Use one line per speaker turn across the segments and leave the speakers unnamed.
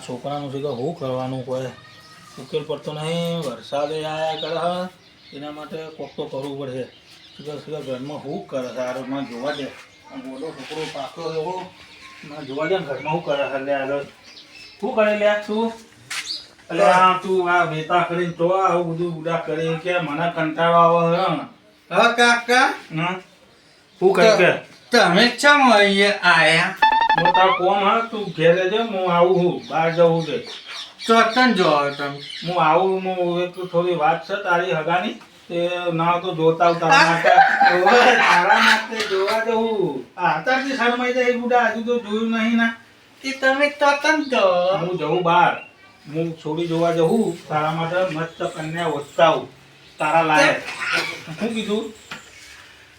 આ છોકરાનું છે કે શું કરવાનું કોઈ? ઉકેલ પડતો નહીં વરસાદે આયા કરે. એના માટે કોક તો કરવું પડશે. સીધા સીધા ઘરમાં શું કરે છે? આ જોવા દે. મોટો છોકરો પાકો એવો. મને જોવા દે ઘરમાં શું કરે છે? આગળ શું કરે લે તું એટલે આ તું આ વેતા કરીને તો આવું બધું ઉડા કરી કે મને કંટાળો આવે હે
હા કાકા.
હા શું કરે કે?
તમે ચમ અહીંયા આયા?
હું તારો કોમ હા તું ઘેરે છે હું આવું છું બહાર જવું છે.
ચોતન જો તમે.
હું આવું હું એક થોડી વાત છે તારી હગાની તે ના તો જોતા તારા માટે. તારા માટે જોવા જવું. આ અત્યારથી શરમાઈ જાય બુડા હજુ તો જોયું નહીં ના.
એ તમે ચોતન જો.
હું જવું બહાર. હું છોડી જોવા જવું તારા માટે મસ્ત કન્યા ઓછતાવું તારા લાયક. શું કીધું?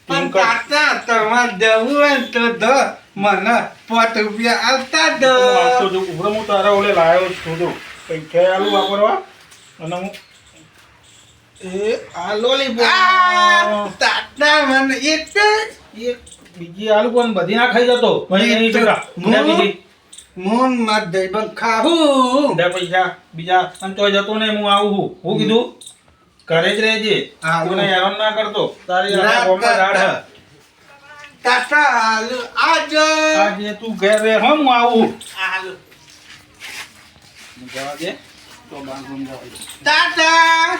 પણ. કાકા તમારે જવું હોય તો દો મને પોત રૂપિયા આવતા દો.
આવતો જો ઉભરો હું તારા ઓલે લાયો છું જો. પૈસા આલુ વાપરવા. અને હું એ આ
લોલી તાતા મને એક
એક બીજી આલુ પણ બધી ના ખાઈ જતો. મને ટકા. મને બીજી
મોનમાં દઈબન ખાવું
દે પૈસા બીજા. અને તોય જતો ને હું આવું છું. હું કીધું ઘરે જ રહેજે.
હા,
કોઈને
હું.
ના કરતો. તારી ગામમાં ઝાડ હે.
કાકા હાલ આજો.
આજે તું ઘરે હમ આવું.
હાલો.
જવા દે? તો બાર સમજાવ
તાતા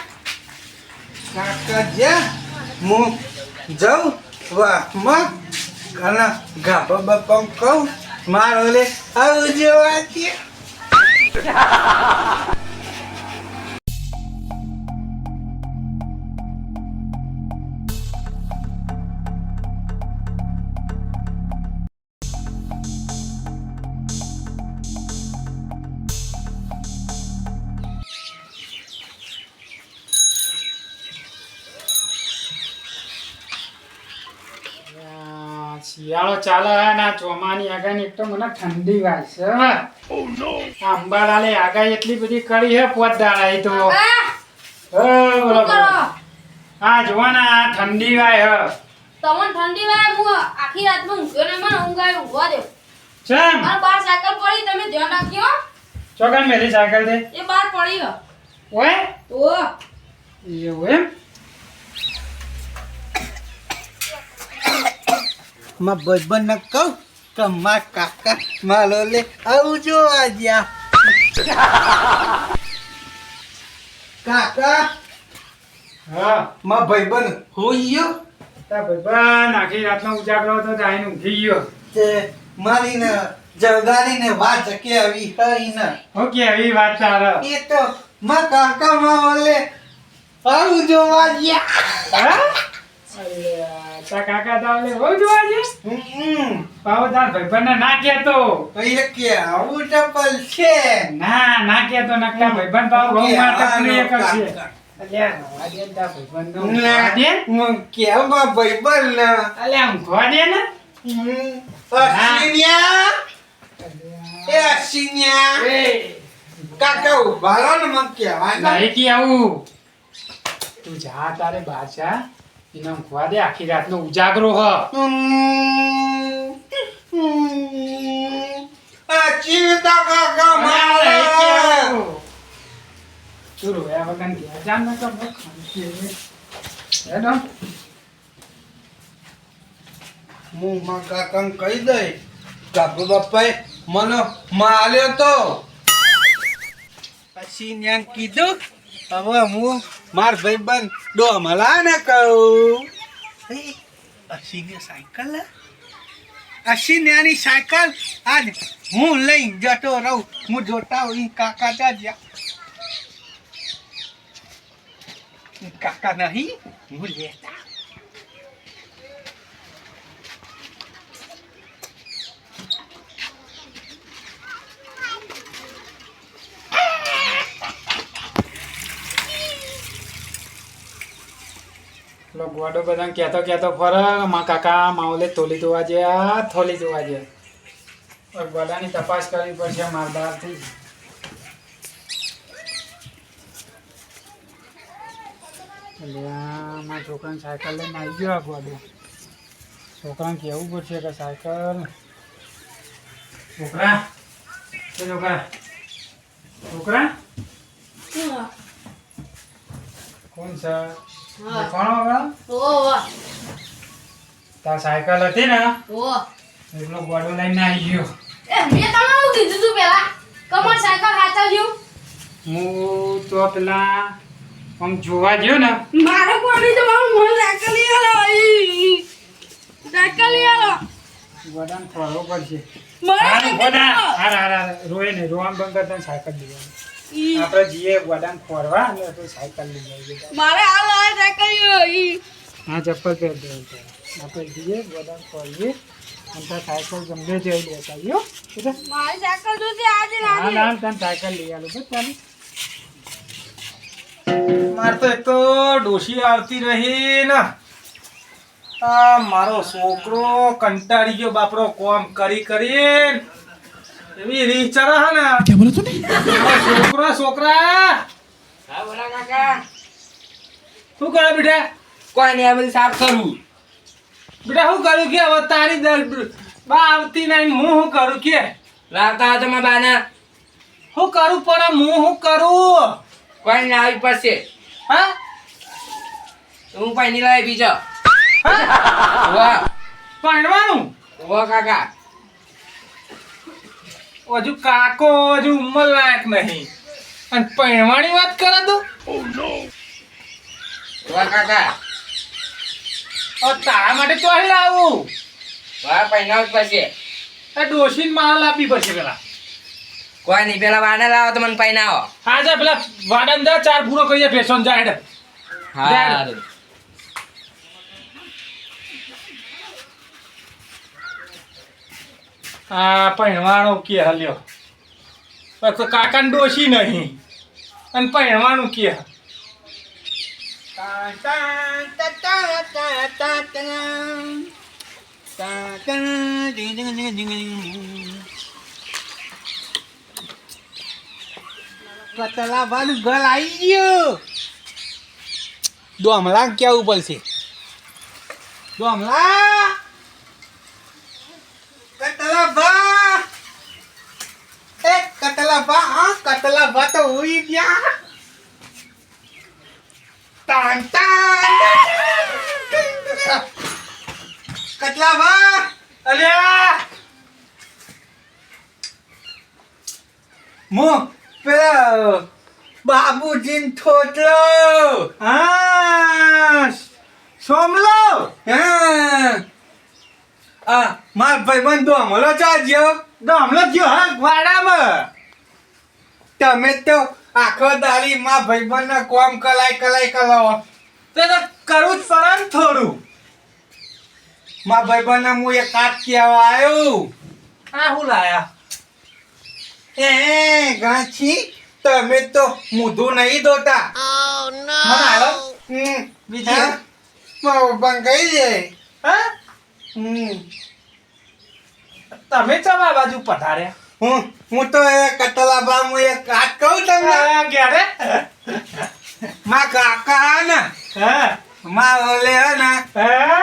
કાકા જ્યાં હું જાઉં વાહમાં ઘણા ગાભા બાપા કહું મારો લે આવું જેવા
શિયાળો ચાલે હે ના ચોમાની આગાહી એક તો મને ઠંડી વાય છે હવે. આ અંબાલાલે આગાહી એટલી બધી કરી હે પોત દાડા તો. હે, જોવાના આ ઠંડી વાય હે.
તમને ઠંડી વાય હું આખી રાતમાં ઊંઘ્યો ને મને ઊંઘ આવી ઊંઘવા દો.
ચમ?
મારે બાર સાયકલ પડી તમે ધ્યાન રાખ્યો
ચોકન મેલી સાયકલ દે.
એ બાર પડી હે.
ઓય?
તો.
એવું એમ?
માં બજબન ન કહું કે મા કાકા મારો લે આવજો આજ્યા કાકા
હા.
માં ભાઈબંધ હોઈયો
તા ભાઈબન આખી રાતનો ઉજાગરો હતો તો આઈને ઊંઘી ગયો.
તે મારીને જગાડીને વાત કે આવી હઈ ને.
ઓકે આવી વાત તારે?
એ તો માં કાકા માં ઓલે આવજો જોવા જ્યાં.
હા? અલ્યા, તા કાકા તાવલે હો જોવા છે
હમ.
પાવો તાર ભાઈબંધને ના કહેતો
એ કે આવું ટપલ છે.
ના ના કહેતો નકલા ભાઈબંધ પાવો બહુ
આનો
પ્રિય કરશે
કાકા.
ને
કેવા ભાઈબંધ ઊભા રહો મને કહેવાના
નહીં કે આવું. તું જા તારે જા. એને ઊંઘવા દે આખી રાતનો ઉજાગરો હ
ચિંતા કાકા મારે.
તું રોયા વગર ઘેર જા ને બહુ ખંતી હે.
માં કાકાને કહી દઈ કાબુ બાપાએ મને માર્યો તો પછી ન્યા કીધું હવે હું માર ભાઈબંધ ડોમલા ને કહું. અસીને સાયકલ લે આની સાયકલ? આજ હું લઈ જતો રહું. હું જોતા હોઈ કાકા ત્યાં જ્યાં. કાકા નહીં, હું લેતા
પેલો ગોડો બધાને કહેતો કહેતો ફરકમાં કાકા માવલે થોલી ધોવા આ થોલી જોવા હવે ગોડાની તપાસ કરવી પડશે અલ્યા મારા છોકરાને સાયકલ લઈને આવી ગયો આ ગોડો. છોકરાને કહેવું પડશે કે સાયકલ. છોકરા છોકરા છોકરા? કોણ છે?
હા.
કોણ
ઓ
તાર સાયકલ હતી ને. એટલો ગોડો લઈને આવી ગયો.
એ મેં તમને કીધું તું પેલા. કમર સાયકલ હાચવજો
હું તો પેલા આમ જોવા ગયો ને.
મારે કોની તો મારું મન સાયકલ લઈ આલો. સાયકલ લઈ આલો
ગોડાને ફરવો પડશે.
મારે
ગોડા. હાર હાર રોય ને રોવાનું બંધ કરતા સાયકલ લઈ આવી. આપણે જઈએ વડાન ફરવા અને આપણે સાયકલ લઈ જઈએ.
મારે આ આ સાયકલ ઈ.
હા ચપ્પલ પહેર દે આપણે જઈએ વડાન ફરીએ અને તો સાયકલ ગમે તે લઈ લેતા આવ્યો
મારી સાયકલ જોતી આજે ને
હા ના તને સાયકલ લઈ આલું બસ ચાલુ.
મારે તો એક તો ડોશી આવતી રહી ને. આ મારો છોકરો કંટાળી ગયો બાપરો કોમ કરી કરીને. એવી હે ને. છોકરો છોકરા.
હા બોલા કાકા.
શું કરે બેટા?
કોઈ નહીં આ બધું સાફ કરું.
બેટા શું કરું કે હવે તારી દર બા આવતી નહીં હું શું કરું કે?
લાવતા હતો બાના.
હું કરું પણ હું શું કરું?
કોઈ આવી પડશે.
હા?
હું કોઈ નહીં લાવી બીજો.
હા?
વાહ
ભણવાનું?
વાહ કાકા.
હજુ કાકો હજુ ઉંમર લાયક નહીં. અને પૈણવાની વાત કરે તું?
વાહ કાકા.
તારા માટે તો અહીં લાવું.
વાહ પહેનાવ જ પડશે
આ ડોશીને માલ આપી પછી પેલા.
કોઈ નહીં પેલા બાના લાવો તો મને પહેનાવો
હા જા પેલા વાડન દા ચાર પૂરો કહીએ ફેશન જાય હેડ.
હા
આ પહેણવાનો કે હલ્યો. પછી કાકાને ડોશી નહીં. અને પહેણવાનું કે
કતલા વાળું ઘર આવી ગયું. ડોમલા કેવું પડશે? ડોમલા કતલા ભા એ કતલા ભા કતલા ભા તો ઉઈ ગયા. તાન તાન. કતલા ભા
અલ્યા.
મો પેલા બાબુજીન થોટલો.
હા સોમલો.
હા. આ માર ભાઈબંધ ડોમલો ચાલ્યો.
ગામલો ગયો હા વાડામાં.
તમે તો આખો દાડી માં ભાઈબંધ ના કોમ કલાય કલાય કલાવો
તે તો કરવું જ પડે ને થોડું.
માં ભાઈબંધ ના હું એક કાટ કહેવા આવ્યો.
આ હું લાયા?
એ ગાંછી તમે તો મૂધું નહીં દોતા
બીજા
હમ
બીજી?
હા?
તમે ચમા બાજુ પધાર્યા?
હું હું તો એ કતલા બા હું એક કાટ કહું તમને?
ક્યારે?
માં કાકા હે ને
હા?
માં ઓલે હે ને
હા?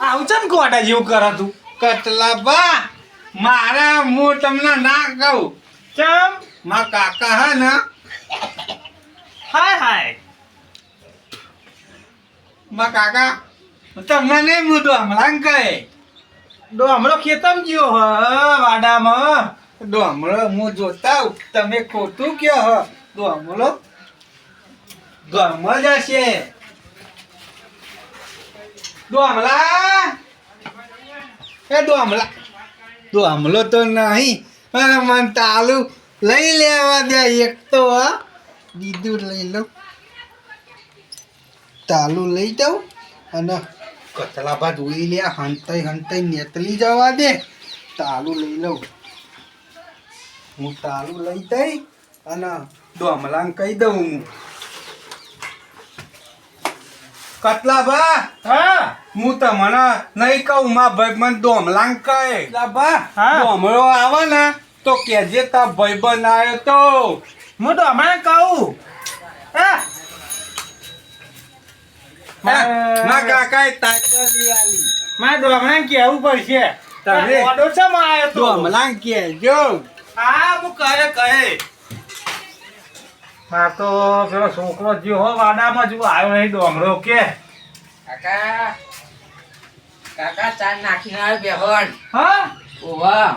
આવું ચમ કોટા જેવું કરો તું?
કતલા બા મારા હું તમને ના કહું.
ચમ?
માં કાકા હે ને
હાય હાય.
માં કાકા તમને નહીં મૂધું હમણાં કહે.
ડોમરો ખેતમ ગયો હ વાડામાં.
ડોમરો હું જોતા. તમે ખોટું કયો હો. ડોમળો ઘરમાં જશે. ડોમલા એ ડોમલા ડોમલો તો નહીં, પણ મને તાલુ લઈ લેવા દે એક તો બીજું લઈ લઉં તાલુ લઈ જાઉં અને કચલા ભાત ઉઈ લે હંતાઈ હંતાઈ નેતલી જવા દે. તાલુ લઈ લઉં. હું તાલુ લઈ જઈ અને ડોમલાને કહી દઉં હું. કતલા બા
હા.
હું તમને નહીં કહું માં ભાઈબંધ ડોમલાંગ કહે. બા
હા.
ડોમલો આવે ને તો કેજે તા ભાઈબંધ આવ્યો તો.
હું તો હમણાં કહું હા
ના કાકાએ તાકલી આલી.
મારે ડોમણા કેવું પડશે.
તમે-
ઓડો છો માં આવ્યો તો?
ડોમલાંગ કેજો
હા હું કહે કહે.
માર તો પેલો છોકરો જે હો વાડામાં જો આવ્યો નહીં ડોમરો કે.
કાકા કાકા ચાર નાખીને આવ્યો બેહણ
હા?
ઓવા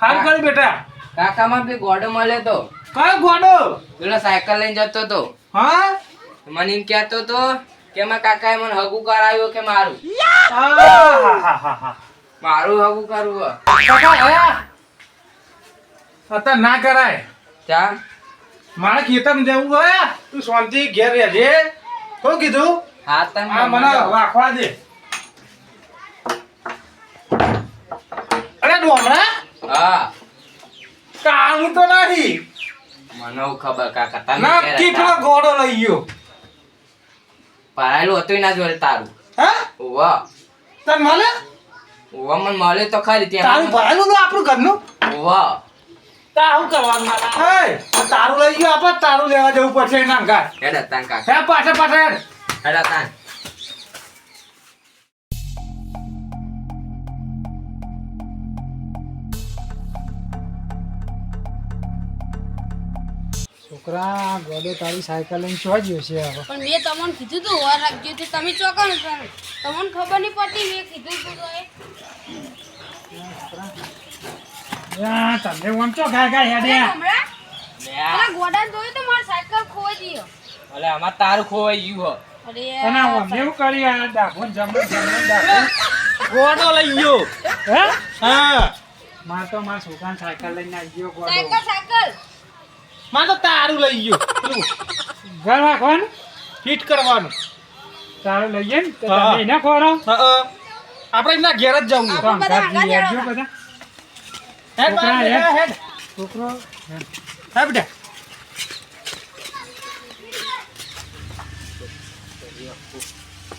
હાલ કરી બેટા
કાકામાં બી ગોડો મળે તો.
કયો ગોડો?
પેલો સાયકલ લઈને જતો તો.
હા?
મને એમ કહેતો તો કે મારા કાકાએ મને હગુ કરાવ્યું કે મારું? મારું હગું કરવું
કાકા અત્યારે ના કરાય.
ચા?
મારે ખેતર જવું હોય તું શાંતિ ઘેર રહેજે. શું કીધું?
હા તમે
આ મને રાખવા દે. અરે ડોમરા
હા.
કામ તો નહીં
મને ખબર કાકા તમે
ના કેટલો
હતા?
લઈ ગયો.
ભરાયેલું હતું ના જોડે તારું.
હા?
વાહ
તને મળે?
ઓવા મને મળે તો ખરી
તારું
ત્યાં
ભરાયેલું તો આપણું ઘરનું?
ઓવા
તા શું કરવાનું હે તારું લઈ ગયો આપણે તારું લેવા જવું પડશે એના ઘર.
હેડ તાન કાકા
હે પાછળ પાછળ હેડ.
હેડ તાન.
છોકરા ગોડો તારી સાયકલ લઈને ચોજ્યો છે હવે.
પણ મેં તમને કીધું તું વાર રાખજો તે તમે ચોકણ તમને ખબર નહીં પડતી મેં કીધું તું તો એ.
આ તમે ઓમ ચો
અરે
હેડ્યા
હમણાં
લે
ગોડા જોયું તો માર સાયકલ ખોઈ ગયો.
અલે આમાં તારું ખોવાઈ ગયું હો.
અરે
અને ઓમ એવું કરી આ ડાભો ને જમણ જમણ ડાભો
ગોળો લઈ ગયો.
હે?
હા.
માર તો માર છોકરાને સાયકલ લઈને આવી ગયો ગોડો.
Cycle cycle.
માર તો તારું લઈ ગયો.
ઘર રાખવાનું?
ફિટ કરવાનું.
તારું લઈએ ને તમે એને ખોરો.
હા, હા. આપણે એના ઘેર જ જવું
બધા
અંગાત
આગળ
હેડજો
જવા.
બધા
હેડ
છોકરા, હેડ.
હેડ.
છોકરો
હા બેટા.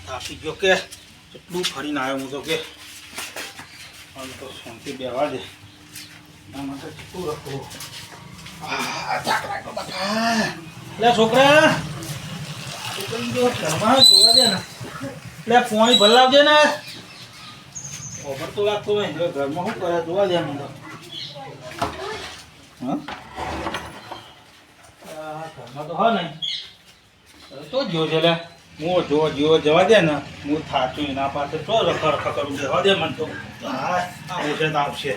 થાકી ગયો કે? એટલું ફરીને આવ્યો હું તો કે. આમ તો શાંતિ બેવા દે. કેટલું રખડું એટલે છોકરા. ઘરમાં જોવા દે ને. લે પોણી ભલાવજે ને. ખબર તો લાગતો નહીં. ઘરમાં શું કરે જોવા દે મને. ઘરમાં તો હો નહીં તો જો છે લે. હું જો જો જવા દે ને હું થાચું એના પાસે તો રખા રખા કરું જવા દે મને તો. હા આવશે તો આવશે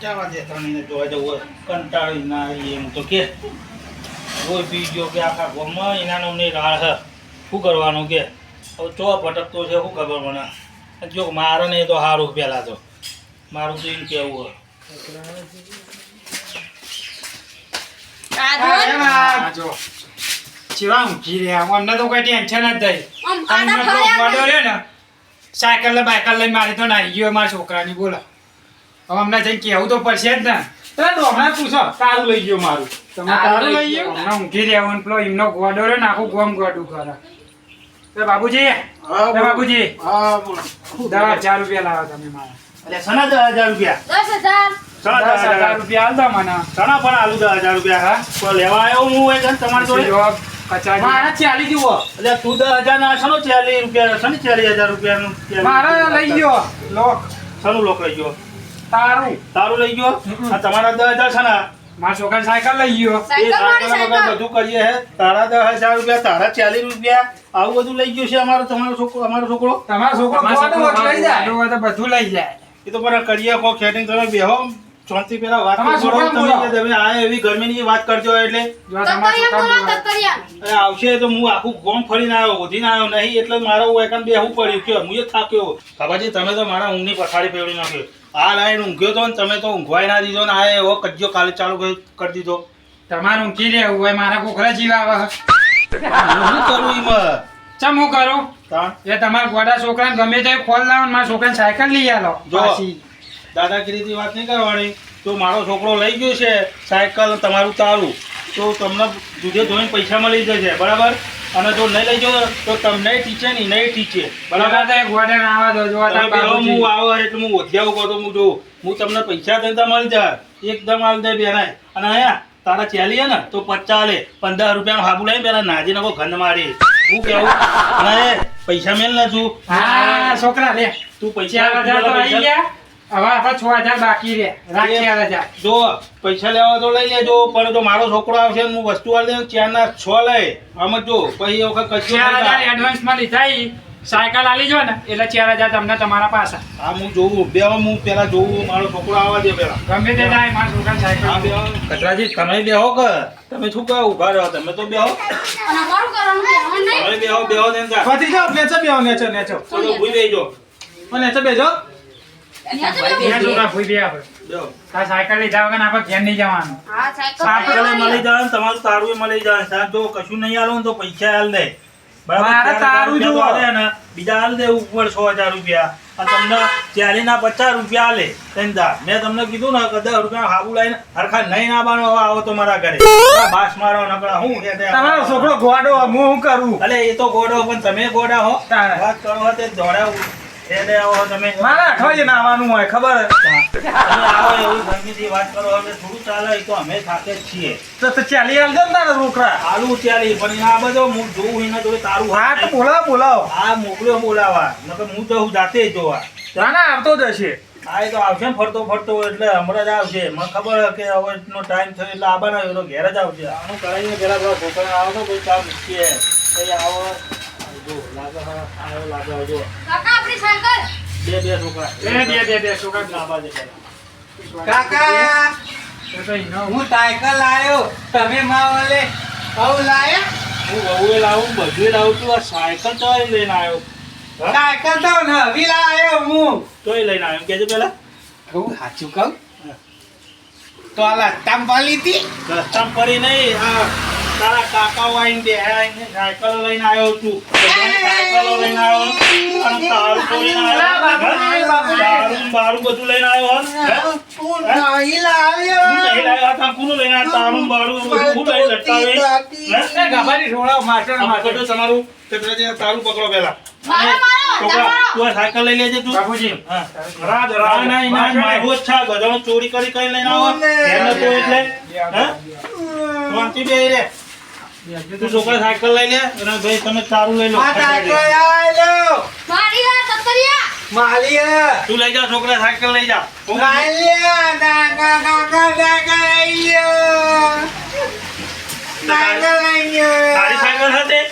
જવા દે જોવા જવું. કંટાળી ના એમ તો કે. કોઈ પી ગયો કે આખા ગામમાં એના નામની શું કરવાનું કે? હવે ચો ભટકતો છે શું ખબર મને? જો મારે નહીં તો સારું પહેલાં તો. મારું તો એમ કેવું હોય.
આ જો
ઊંઘી રહ્યા. અમને તો કોઈ ટેન્શન જ અને
કાડા
તો
ફાયા
રહ્યો ને સાયકલ બાયકલ લઈ મારી તો નાઈ ગયો મારા છોકરાની બોલો. હવે અમને જઈને કેવું તો પડશે જ ને.
એટલે ડોમરા પૂછો તારું લઈ ગયો મારું.
તમે
તારું લઈ ગયો?
હમણાં ઊંઘી રહ્યા પેલો એમનો ગોડો રહ્યો ને આખું ગોમ ગોડું કરે એ બાબુજી
હા
એ બાબુજી.
હા
દસ હજાર રૂપિયા લાવો તમે મારા.
એટલે સના દસ હજાર રૂપિયા?
દસ હજાર.
સના
દસ
દસ
હજાર
હજાર.
રૂપિયા આલ મને.
સના પણ આલુ દસ હજાર રૂપિયા. હા? તો લેવા આવ્યો હું હોય છે તમારી જોડે? મારા ચાલી જુઓ. એટલે તું દસ હજાર ના સનો ચાલીસ રૂપિયા સની ચાલીસ હજાર રૂપિયાનું ચાલીસ
મારા લઈ ગયો. લોક.
સનું લોક લઈ ગયો?
તારું.
તારું લઈ ગયો? આ તમારા દસ હજાર સના
મારા છોકરાને સાયકલ લઈ ગયો.
એ
સાયકલ
બધું કરીએ હે. તારા દસ હજાર રૂપિયા તારા ચાલીસ રૂપિયા આવું બધું લઈ ગયું છે અમારો તમારો છોકરો અમારો છોકરો?
તમારો છોકરો
લઈ જાય.
બધું લઈ જાય.
એ તો મારા કરીએ કો ખેટિંગ તમે બેહો. શાંતિ પેલા વાત
તમારા
કરો
છોકરાને
તમે તમે આ એવી ગરમીની વાત કરજો એટલે.
જો તમારા
તકરિયા બોલો
છોકરા
અરે આવશે તો હું આખું ગોમ ફરીને આવ્યો ઓધીને આવ્યો નહીં એટલે મારો બે હું પડ્યું. કે હું જ થાક્યો બાબાજી તમે તો મારા ઊંઘની પથારી ફેરવી નાખ્યો. આ લાઈન ઊંઘ્યો તો ને તમે તો ઊંઘવાય ના દીધો ને આ એવો કજ્જો કાલે ચાલુ કરી કરી દીધો.
તમારે ઊંઘી રહેવું હોય મારા કોકરા જીવાવા
હું શું કરું એમાં?
ચમ હું કરું? એ તમારા ગોડા છોકરાને ગમે તે ખોલ લાવો મારા છોકરાને સાયકલ લઈ આલો. પાછી.
દાદાગીરીથી વાત નહીં કરવાની. તો મારો છોકરો લઈ ગયો છે સાયકલ તમારું તારું. તો તમને દૂધે ધોઈને પૈસા મળી જશે બરાબર? અને જો નહીં લઈ જાઓ તો તમને ટીચે નહીં નહીં ટીચે
બરાબર?
બરાબર
તો ના આવા જો
હું આવો એટલે હું વધ્યા ઊભો તો હું જોઉં. હું તમને પૈસા દઈને મળી જાય. એકદમ આવી દે બેનાય અને અહીંયા તારા ચાલી હે ને તો પચાલે પંદર રૂપિયા હાબુ લઈને પેલા નાજી નાખો ગંધ મારી. હું કેવું અને પૈસા મેલ ને છું
હા છોકરા લે.
તું પૈસા
આવી હવે આપણે છ હજાર બાકી રે રાખ ચાર હજાર
જો પૈસા લેવા તો લઈ લેજો પણ જો મારો છોકરો આવશે ને હું વસ્તુ આલી દઉં ચાર ના છ લઈ. આમ જો પછી એ વખત કશું
ચાર હજાર એડવાન્સમાં લીધા સાયકલ આલી જો ને એટલે ચાર હજાર તમને તમારા પાસે
હા હું જોઉં. બે હું પેલા જોઉં મારો છોકરો આવવા દે પેલા.
ગમે તે જાય મારા છોકરા સાયકલ
બે કચરાજી તમે બેહો કે તમે શું કહો ઊભા રહો. તમે તો બેહો
અને અમારું કરવાનું કહેવાનું નહીં
તમે બેહો બેહો ને.
પતી જાઓ નેચો બેહો નેચો નેચો.
ચલો ભૂઈ
નેચો બેજો
તમારું તારું મળી જાય. સાહેબ જો કશું નહીં આલો તો પૈસા આલ દે. બરાબર?
મારે
ચાર હજાર
તારું
રૂપિયા તો
જુઓ.
આલે ને. બીજા આલ દે ઉપર છ હજાર રૂપિયા. અને તમને ચાલીના પચાસ રૂપિયા આલે. મેં તમને કીધું ને કદાચ દસ રૂપિયા હાબુ લઈને હરખા નહીં ના બાનો આવો તો મારા ઘરે. બાસ મારો નકળા હું
તમારો છોકરો ગોડો હું શું કરું?
અલે એ તો ગોડો પણ તમે ગોડા હો. વાત કરો તે દોડા એને આવો તમે
મારા અઠવાડિયે નાવાનું હોય ખબર
આવો એવી ગરમીથી વાત કરો હવે થોડું ચાલે તો અમે થાકે જ છીએ.
તો તો ચાલી આવજો ને તારા
આલુ ચાલી પણ આ બધો હું જોઉં એના તો તારું
હા
હાથ
તો બોલાવો બોલાવો.
આ મોકલ્યો બોલાવા. નકર હું તો હું જાતે જ જોવા.
ના ના આવતો જ હશે.
આ એ તો આવશે ને ફરતો ફરતો એટલે હમણાં જ આવશે. મને ખબર છે કે હવે નો ટાઈમ થયો એટલે આવવાનો એનો ઘેર જ આવશે. આનું કરાવીને પેલા પેલા છોકરા આવો તો કોઈ કામ છે આવો. જો લાગે આવ્યો લાગે હવે જો.
કાકા આપણી સાયકલ?
બે બે છોકરા.
બે બે બે બે છોકરા
લાંબા છે.
કાકા
તો તો
હું સાયકલ લાયો. તમે માવલે આવું લાયા?
હું વહુએ લાવું બધું લાવું છું આ સાયકલ તો લઈને આવ્યો. હા?
સાયકલ તો નવી લાયો હું.
તોય લઈને આવ્યો કેજો પેલા.
કહું સાચું કહું? તો આ લત્તામ પાલી હતી?
રસ્તામાં પડી નહીં આ તારા કાકાઓ આવીને બેહ્યા આવીને સાયકલ લઈને આવ્યો છું સાયકલો લઈને આવ્યો અને તારું લઈને આવ્યો હે? બારું બધું લઈને આવ્યો હે? હે?
તું નહીં લાવ્યો
નહીં લાવ્યો આ લઈને આવ્યો. તારું બારું બધું લઈને લટકાવી.
ગાભાની ઢોળાવ માસ્ટર માસ્ટર
તમારું આ તારું પકડો પેલા સાયકલ લઈ લેજે તું
બાપુજી. રાજ
ના, ના, મારું છે. ચોરી કરી કઈ લઈને આવો. એટલે. હે? શાંતિ બેહી રે. તું છોકરા સાયકલ લઈ લે અને ભાઈ તમે તારું લઈ લો.
માલિયા
તું લઈ જા છોકરા સાયકલ લઈ જા.
ડાંગા કાકા સાયકલ
તારી હતી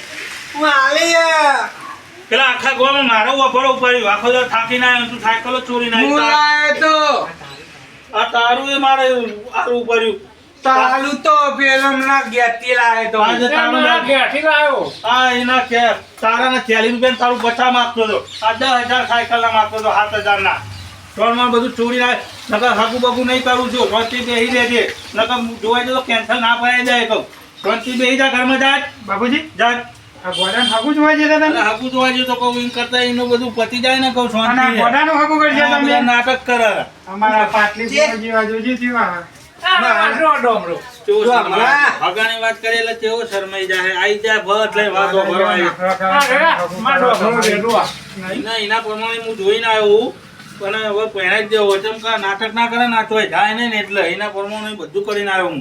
માલિયા
પેલા આખા ગોવામાં મારો વફરો ઉપાડ્યો. આખો દિવસ થાકીને આવ્યો તું સાયકલ ચોરી
ના
નાખી
તો.
આ તારું એ મારે આરું ઉપાડ્યું.
તાલુ તો પેલમ ના ગેતી લાયો તો.
આજે તાલુ ના-
ઘેરથી લાવ્યો
આ એના કે તારા ના ચાલીસ રૂપિયા તારું બચા માંગતો હતો. આ દસ હજાર સાયકલ ના માંગતો હતો સાત હજાર ના ત્રણમાં બધું ચોરી લાવે નકર હાકુ બાકુ નહીં કરું છું. શાંતિ બેસી રહેજે. નકર જોવાય તો કેન્સલ ના પડાય જાય કહું. શાંતિ બેસી જા ઘરમાં જા.
બાપુજી?
જા.
ગોડાનું હાકું જોવા જતા તમે
હાકુ જોવા જતો કહું એમ કરતા એનું બધું પતી જાય ને કહું શાંતિ
ગોડાનું હાકું કરશે તમે.
નાટક કરે.
અમારા પાટલી જેવા જોજી થયું
ડોમરો
કેવો
જો
શરમાય.
હમણાં.
હગાની વાત કરીએ એટલે કેવો શરમાઈ જાય આઈ જાય ભર લઈ વાતો ભરવા એના એના પ્રમાણે હું જોઈને આવ્યો પણ હવે પહેણા જ દેવો ચમ કે નાટક ના કરે ના જાય ને એટલે એના પ્રમાણે બધું કરીને આવ્યો હું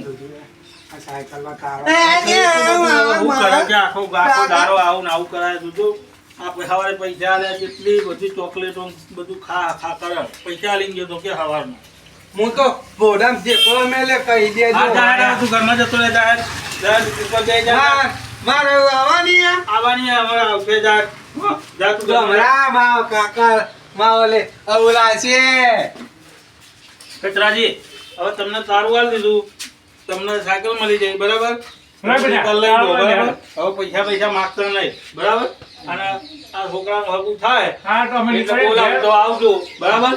હું કે આખો દારો આવું ને આવું કરાય બધું આ સવારે પૈસા આલે કેટલી બધી ચોકલેટો બધું ખા ખા કરે પૈસા લઈને ગયો તો કે સવારમાં
હું તો બોડામ જેકો મેલે કહી દે
આ જાહેર આ તું ઘરમાં જતો રહે જાહેર જાહેર ઉપર જઈ જા.
મારે આવવાની આ?
આવવાની હવે આવશે જા જા તું
ગમરા માવ કાકા માવ ઓલે અવલા છે.
કચરાજી હવે તમને તારું આલ દીધું. તમને સાયકલ મળી જાય બરાબર? પૈસા પૈસા માગતો નહીં બરાબર? અને આ છોકરાનું હગું થાય.
હા તો અમે
એટલે બોલાવો તો આવજો બરાબર?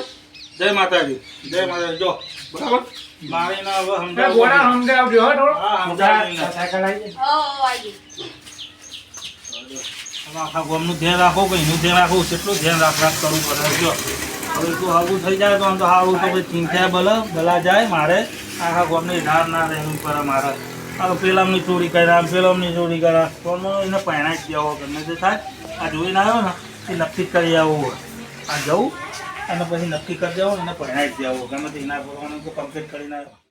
જય માતાજી જય માતાજી. જો બરાબર? મારે ના હવે સમજાવવું
ગોડા સમજાવજો હો થોડો.
હા, સમજાવી ને.
સાયકલ આવી
ઓ આઈ
આખા ગામનું ધ્યાન રાખો કે એનું ધ્યાન રાખો કેટલું ધ્યાન રાખ રાખ કરવું પડે? જો હવે તું આવું થઈ જાય તો આમ તો સારું તો ચિંતા ભલે ભલા જાય મારે. આખા ગામની ધાર ના રહેવું પડે મારે આ ની પેલામની ચોરી કર્યા પેલામ પેલામની ચોરી કર્યા. તો એને પહેણા જ કહેવો ગમે તે થાય. આ જોઈને આવ્યો ને એ નક્કી કરી આવું આ જવું. અને પછી નક્કી કરી દેવાનું અને પહેણા જ જવું ગમે તે એના તો કમ્પ્લીટ કરીને